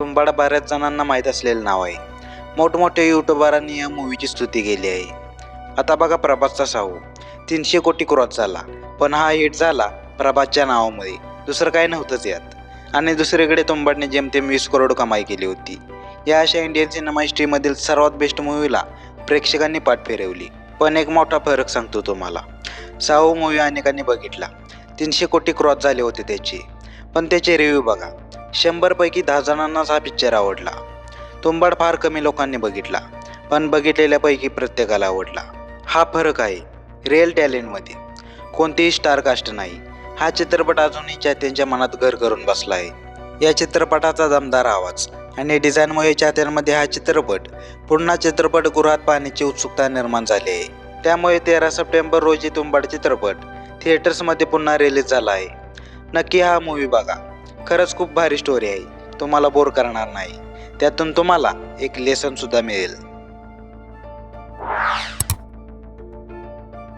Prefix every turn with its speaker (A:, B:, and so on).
A: तुंबाड बऱ्याच जणांना माहीत असलेलं नाव आहे. मोठमोठ्या युट्यूबरांनी या मूवीची स्तुती केली आहे. आता बघा प्रभासचा साहू. तीनशे कोटी क्रॉस झाला. पण हा हिट झाला प्रभासच्या नावामुळे. दुसरं काय नव्हतंच यात. आणि दुसरीकडे तुंबाडने जेमतेम वीस करोड कमाई केली होती. या अशा इंडियन सिनेमा हिस्ट्रीमधील सर्वात बेस्ट मूवीला प्रेक्षकांनी पाठ फिरवली. पण एक मोठा फरक सांगतो तुम्हाला. साहू मूवी अनेकांनी बघितला. तीनशे कोटी क्रॉस झाले होते त्याचे. पण त्याचे रिव्ह्यू बघा. शंभरपैकी दहा जणांनाच हा पिक्चर आवडला. तुंबाड फार कमी लोकांनी बघितला पण बघितलेल्यापैकी प्रत्येकाला आवडला. हा फरक आहे रिअल टॅलेंटमध्ये कोणतीही स्टारकास्ट नाही. हा चित्रपट अजूनही चाहत्यांच्या मनात घर करून बसला आहे. या चित्रपटाचा दमदार आवाज आणि डिझाईनमुळे चाहत्यांमध्ये हा चित्रपट पुन्हा चित्रपटगृहात पाहण्याची उत्सुकता निर्माण झाली आहे. त्यामुळे तेरा सप्टेंबर रोजी तुंबाड चित्रपट थिएटर्समध्ये पुन्हा रिलीज झाला आहे. नक्की हा मूवी बघा. खरंच खूप भारी स्टोरी आहे. तुम्हाला बोर करणार नाही. त्यातून तुम्हाला एक लेसन सुद्धा मिळेल.